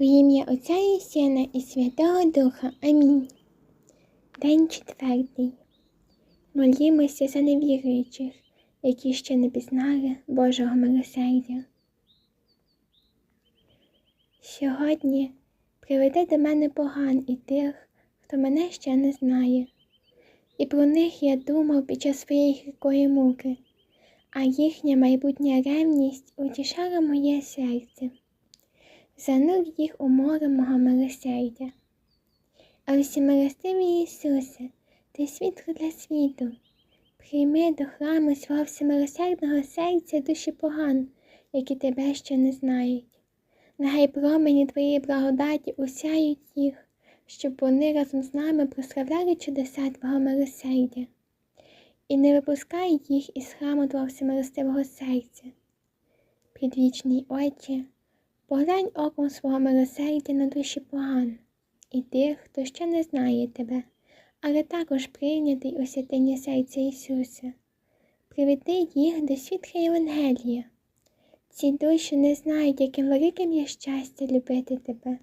У ім'я Отця і Сина і Святого Духа. Амінь. День четвертий. Молімося за невіруючих, які ще не пізнали Божого милосердя. Сьогодні приведе до мене поган і тих, хто мене ще не знає. І про них я думав під час своєї гіркої муки, а їхня майбутня ревність утішала моє серце занур їх у море мого милосердя. А всемилостивий Ісусе, ти світло для світу, прийми до храму свого всемилосердного серця душі поган, які тебе ще не знають. Нехай промені твоєї благодаті усяють їх, щоб вони разом з нами прославляли чудеса Твого милосердя. І не випускай їх із храму Твого всемилостивого серця. Підвічний Отче, Поглянь оком свого милосердя на душі поган і тих, хто ще не знає тебе, але також прийнятий у святині серця Ісуса. Приведи їх до світла Євангелія. Ці душі не знають, яким великим є щастя любити тебе.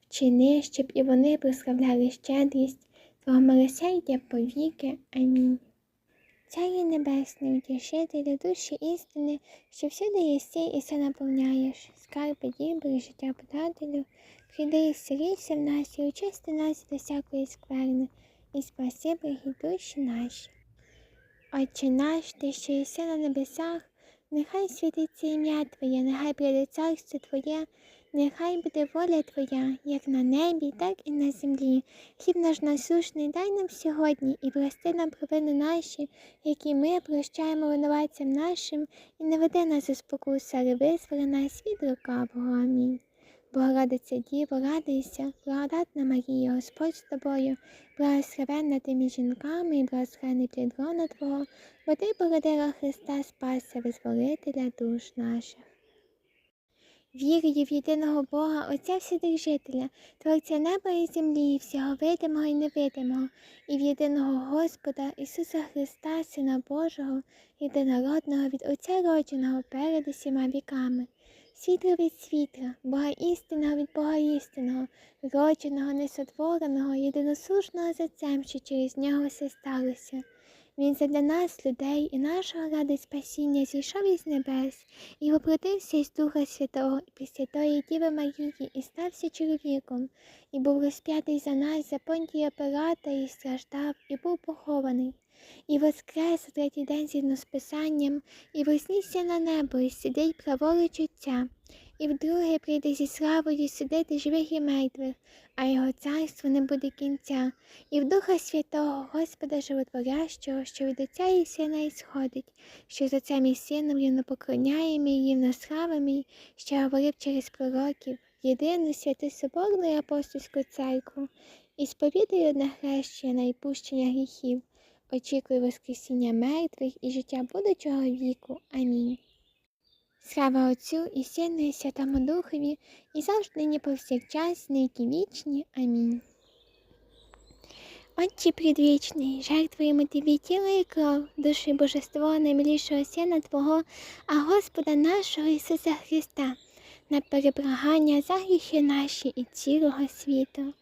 Вчини, щоб і вони прославляли щедрість Твого милосердя повіки. Амінь. Царю Небесний, утішителю душі істини, що всюди єси і все наповняєш, скарби дібри, життя подателю, прийди і селися в нас і очисти нас до всякої скверни, і спаси душі наші. Отче наш, ти що єси на небесах, нехай світиться ім'я Твоє, нехай прийде царство Твоє. Нехай буде воля Твоя, як на небі, так і на землі. Хліб наш насушний дай нам сьогодні і прости нам провини наші, які ми прощаємо винуватцям нашим, і не веди нас у спокусу, але визволи нас від лукавого. Амінь. Богородиця Діво, радуйся, благодатна Марія, Господь з тобою, благословенна ти між жінками і благословений плід Твого, бо ти породила Христа Спася, визволителя душ наших. Вірую в єдиного Бога, Отця Вседержителя, Творця неба і землі, всього видимого і невидимого, і в єдиного Господа Ісуса Христа, Сина Божого, єдинородного від Отця родженого перед усіма віками, світло від світла, Бога істинного від Бога істинного, родженого, несотвореного, єдиносушного за Отцем, що через нього все сталося. Він задля нас, людей і нашого ради спасіння зійшов із небес і воплотився із Духа Святого і Пресвятої Діви Марії, і стався чоловіком, і був розп'ятий за нас, за понтія Пилата, і страждав, і був похований, і воскрес у третій день згідно з Писанням, і вознісся на небо, і сидить праворуч Отця, і вдруге прийде зі славою судити живих і мертвих, а його царство не буде кінця, і в Духа Святого, Господа Животворящого, що від Отця і Сина ісходить, що з Отцем і Сином рівно поклоняє мій, рівно слава мій, що говорив через пророків, єдину святу Соборну і апостольську церкву, і сповідаю одне хрещення і пущення гріхів, очікую Воскресіння мертвих і життя будучого віку. Амінь. Слава Отцю і Сину, і Святому Духові, і завжди нині повсякчас, нині вічні. Амінь. Отче предвічний, жертвуємо Тобі тіло і кров, душі Божество наймилішого Сина Твого, а Господа нашого Ісуса Христа, на перебрагання за гріхи наші і цілого світу,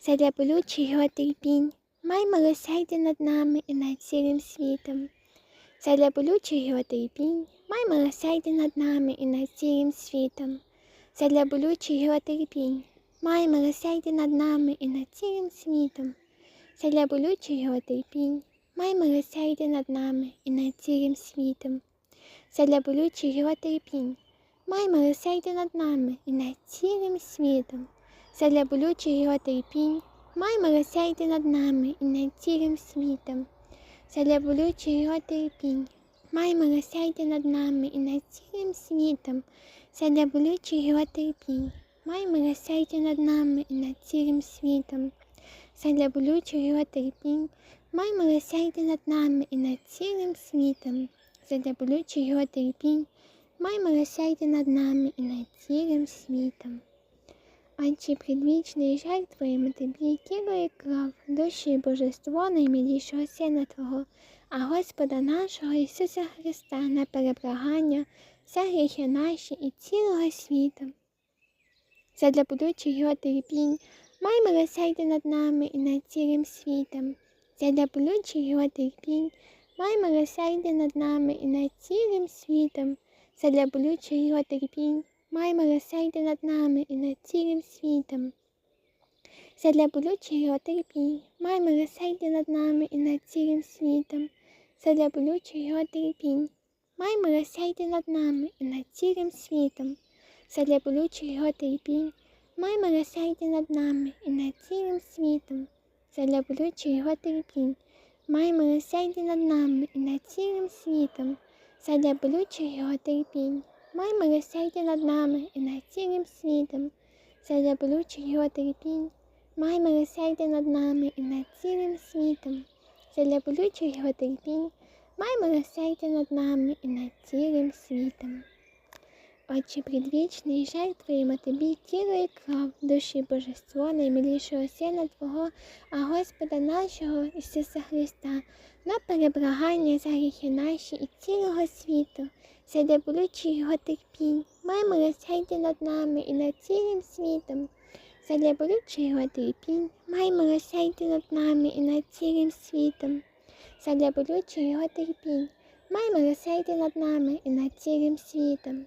задля болючих його терпінь, май милосердя над нами і над цілим світом, задля болючих його терпінь, май милосердя над нами і над цілим світом, задля болючих його терпінь, май милосердя над нами і над цілим світом. Задля болючих його терпінь, май милосердя над нами і над цілим світом. Задля болючих його терпінь, май милосердя над нами і над цілим світом. Задля болючих його терпінь, май милосердя над нами і над цілим світом. Задля болючих його терпінь, май милосердя над нами і над цілим світом. Задля болючих його терпінь, май милосердя над нами і над цілим світом задля болючих його терпінь, май милосердя над нами і над цілим світом, задля болючих його терпінь, май милосердя над нами і над цілим світом. Отче предвічний жертвуємо тобі тіло кров, душі божество наймилішого Сина Твого, а Господа нашого Ісуса Христа на перебрагання, все гріхи наші і цілого світу. задля будучих його терпінь, май милосердя над нами і над цілим світом, задля болючих його терпінь, май милосердя над нами і над цілим світом, задля болючих його терпінь, май милосердя над нами і над цілим світом. Задля болючих його терпінь, май милосердя над нами і над цілим світом, задля болючих його терпінь, май милосердя над нами і над цілим світом, задля болючих його терпінь, май милосердя над нами і над цілим світом, задля болючих його терпінь, май милосердя над нами і над цілим світом, задля болючих його терпінь, май милосердя над нами і над цілим світом, задля болючих його терпінь, май милосердя над нами і над цілим світом, задля болючих його терпінь, май милосердя над нами і над цілим світом. Отче предвічний, жертвуємо тобі тіло і кров, душі божество, наймилішого Сина Твого, а Господа нашого Ісуса Христа, на перебрагання за гріхи наші і цілого світу, задля болючих його терпінь, май милосердя над нами і над цілим світом, задля болючих його терпінь, май милосердя над нами і над цілим світом, задля болючих його терпінь, май милосердя над нами і над цілим світом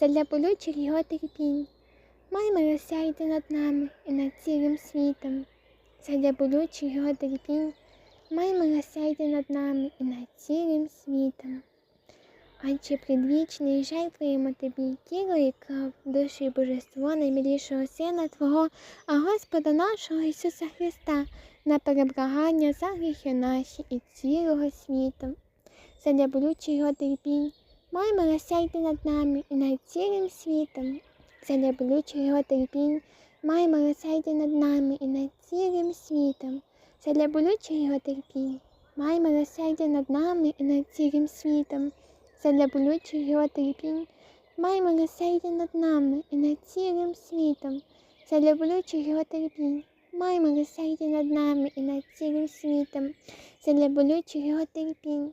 задля болючих його терпінь. Май милосердя над нами і над цілим світом, задля болючих його терпінь, май милосердя над нами і над цілим світом. Отче предвічний, жертвуємо тобі тіло і кров, душу і божество наймилішого Сина Твого, а Господа нашого Ісуса Христа, на перебрагання за гріхи наші і цілого світу, задля болючих його терпінь, Май милосердя над нами і над цілим світом, задля болючих його терпінь, май милосердя над нами і над цілим світом, задля болючих його терпінь, май милосердя над нами і над цілим світом, задля болючих його терпінь, май милосердя над нами і над цілим світом, задля болючих його терпінь, май милосердя над нами і над цілим світом, задля болючих його терпінь.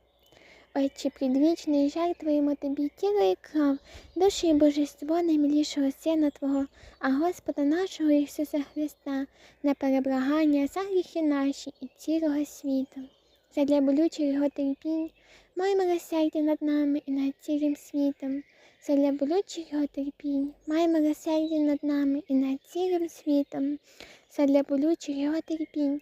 Отче предвічний, жертвуємо тобі тіло і кров, душі і божество наймилішого Сина Твого, а Господа нашого Ісуса Христа, на переблагання за гріхи наші і цілого світу. Задля болючих його терпінь, май милосердя над нами і над цілим світом. Задля болючих його терпінь, май милосердя над нами і над цілим світом. Задля болючих його терпінь,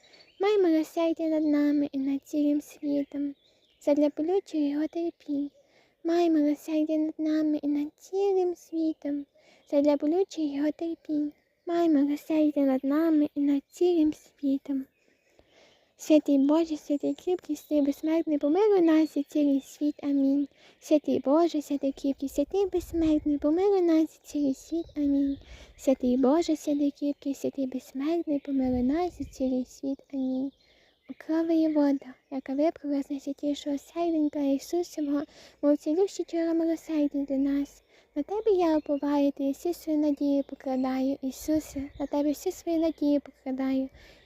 май милосердя над нами і над цілим світом, задля болючої його терпі. Май милосердя над нами і над цілим світом, задля болючої його терпі. Май милосердя над нами і над цілим світом. Святий Боже, святий кріпкий, святий безсмертний, помилуй нас і цілий світ. Амінь. Святий Боже, святий кріпкий, святий безсмертний, помилуй нас і цілий світ. Амінь. Святий Боже, святий кріпкий, святий безсмертний, помилуй нас і цілий світ. Амінь. Крова є вода, яка випрала з найсвятішого серденька Ісусового, мов цілющі чора милосердя для нас. На тебе я оповаю, ти всі свої надії покладаю, Ісусе, на тебе всі свої надії покладаю.